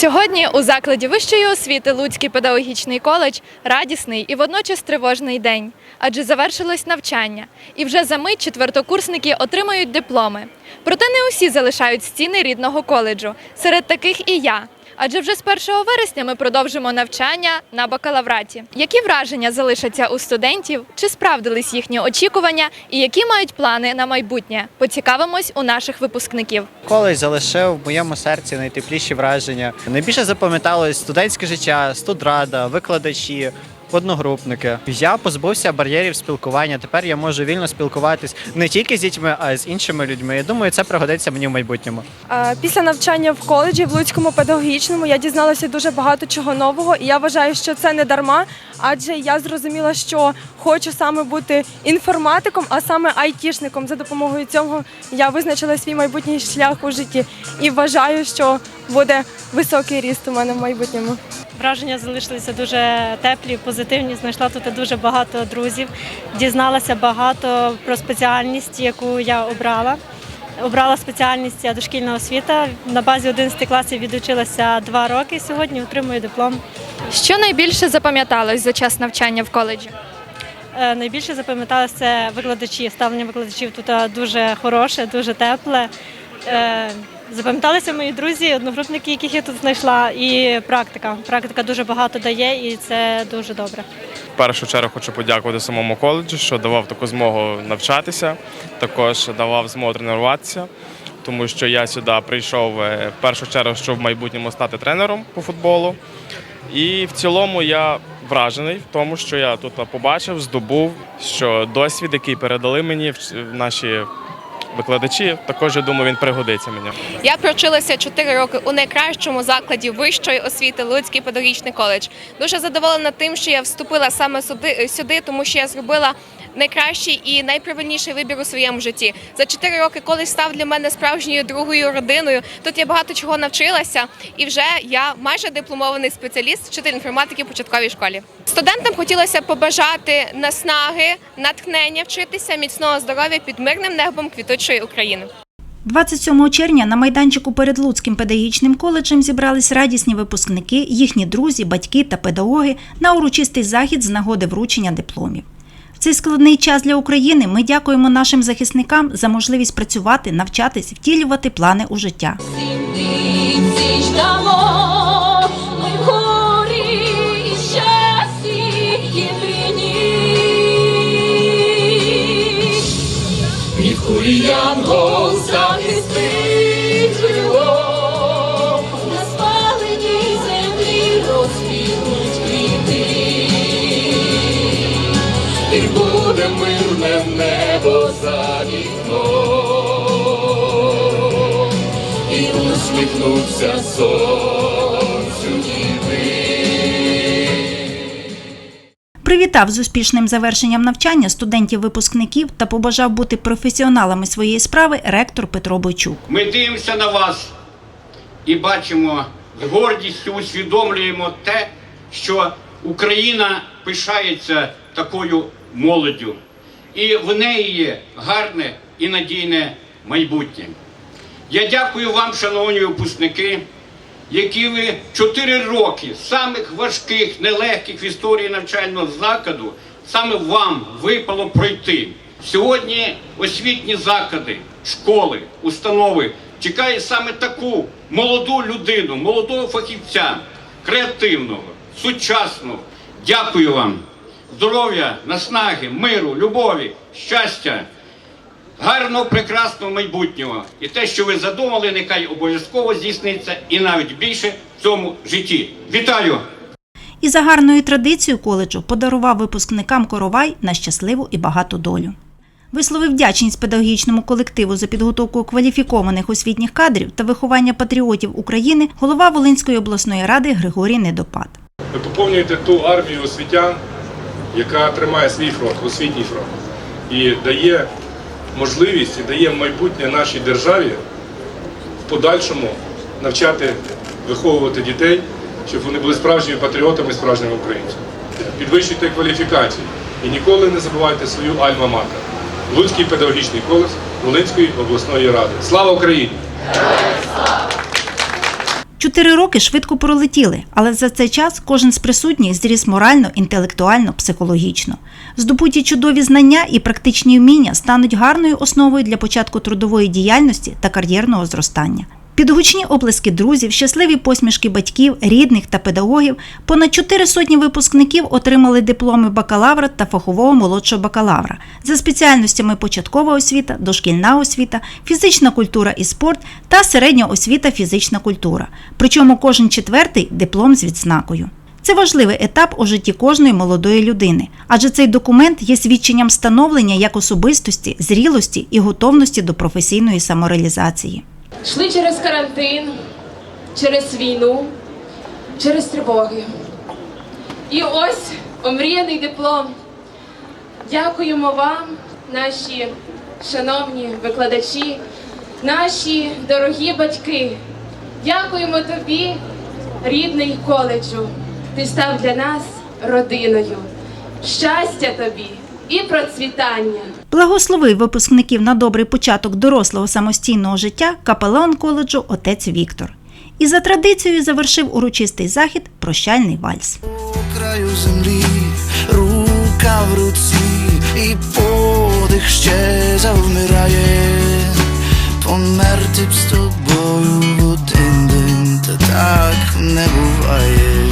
Сьогодні у закладі вищої освіти Луцький педагогічний коледж радісний і водночас тривожний день, адже завершилось навчання, і вже за мить четвертокурсники отримають дипломи. Проте не усі залишають стіни рідного коледжу. Серед таких і я. Адже вже з 1 вересня ми продовжимо навчання на бакалавраті. Які враження залишаться у студентів? Чи справдились їхні очікування і які мають плани на майбутнє? Поцікавимось у наших випускників. Коледж залишив в моєму серці найтепліші враження. Найбільше запам'яталось студентське життя, студрада, викладачі. Одногрупники. Я позбувся бар'єрів спілкування. Тепер я можу вільно спілкуватись не тільки з дітьми, а й з іншими людьми. Я думаю, це пригодиться мені в майбутньому. Після навчання в коледжі в Луцькому педагогічному я дізналася дуже багато чого нового, і я вважаю, що це не дарма, адже я зрозуміла, що хочу саме бути інформатиком, а саме айтішником. За допомогою цього я визначила свій майбутній шлях у житті і вважаю, що буде високий ріст у мене в майбутньому. Враження залишилися дуже теплі, позитивні. Знайшла тут дуже багато друзів, дізналася багато про спеціальність, яку я обрала. Обрала спеціальність дошкільна освіта. На базі 11 класів відучилася два роки. Сьогодні отримую диплом. Що найбільше запам'яталось за час навчання в коледжі? Е, Найбільше запам'яталося це викладачі. Ставлення викладачів тут е, дуже хороше, дуже тепле. Запам'яталися мої друзі, одногрупники, яких я тут знайшла, і практика. Практика дуже багато дає, і це дуже добре. В першу чергу хочу подякувати самому коледжу, що давав таку змогу навчатися, також давав змогу тренуватися, тому що я сюди прийшов е, в першу чергу, щоб в майбутньому стати тренером по футболу. І в цілому я вражений в тому, що я тут побачив, здобув, що досвід, який передали мені наші викладачі, також я думаю, він пригодиться мені. Я провчилася 4 роки у найкращому закладі вищої освіти Луцький педагогічний коледж. Дуже задоволена тим, що я вступила саме сюди, сюди, тому що я зробила найкращий і найправильніший вибір у своєму житті. За 4 роки коледж став для мене справжньою другою родиною. Тут я багато чого навчилася, і вже я майже дипломований спеціаліст, вчитель інформатики в початковій школі. Студентам хотілося побажати наснаги, натхнення вчитися, міцного здоров'я під мирним небом квітучої України. 27 червня на майданчику перед Луцьким педагогічним коледжем зібрались радісні випускники, їхні друзі, батьки та педагоги на урочистий захід з нагоди вручення дипломів. В цей складний час для України ми дякуємо нашим захисникам за можливість працювати, навчатись, втілювати плани у життя. І буде мирне небо за вікном і усміхнуться сонцю діти. Привітав з успішним завершенням навчання студентів-випускників та побажав бути професіоналами своєї справи ректор Петро Бойчук. Ми дивимося на вас і бачимо з гордістю усвідомлюємо те, що Україна пишається такою молоддю, і в неї є гарне і надійне майбутнє. Я дякую вам, шановні випускники, які ви 4 роки самих важких, нелегких в історії навчального закладу, саме вам випало пройти. Сьогодні освітні заклади, школи, установи чекають саме таку молоду людину, молодого фахівця, креативного, сучасного. Дякую вам. Здоров'я, наснаги, миру, любові, щастя гарного, прекрасного майбутнього. І те, що ви задумали, нехай обов'язково здійсниться і навіть більше в цьому житті. Вітаю! І за гарною традицією коледжу подарував випускникам коровай на щасливу і багату долю. Висловив вдячність педагогічному колективу за підготовку кваліфікованих освітніх кадрів та виховання патріотів України голова Волинської обласної ради Григорій Недопад. Ви поповнюєте ту армію освітян, яка тримає свій фронт, освітній фронт, і дає можливість і дає майбутнє нашій державі в подальшому навчати, виховувати дітей, щоб вони були справжніми патріотами, справжніми українцями. Підвищуйте кваліфікацію і ніколи не забувайте свою альма-матер. Луцький педагогічний коледж Волинської обласної ради. Слава Україні! Чотири роки швидко пролетіли, але за цей час кожен з присутніх зріс морально, інтелектуально, психологічно. Здобуті чудові знання і практичні вміння стануть гарною основою для початку трудової діяльності та кар'єрного зростання. Під гучні оплески друзів, щасливі посмішки батьків, рідних та педагогів, понад чотири сотні випускників отримали дипломи бакалавра та фахового молодшого бакалавра за спеціальностями початкова освіта, дошкільна освіта, фізична культура і спорт та середня освіта фізична культура. Причому кожен четвертий диплом з відзнакою. Це важливий етап у житті кожної молодої людини, адже цей документ є свідченням становлення як особистості, зрілості і готовності до професійної самореалізації. Йшли через карантин, через війну, через тривоги. І ось омріяний диплом. Дякуємо вам, наші шановні викладачі, наші дорогі батьки. Дякуємо тобі, рідний коледжу. Ти став для нас родиною. Щастя тобі і процвітання. Благословив випускників на добрий початок дорослого самостійного життя капелан коледжу отець Віктор. І за традицією завершив урочистий захід прощальний вальс. У Краю землі, рука в руці, і подих ще завмирає. Померти б з тобою в один день, та так не буває.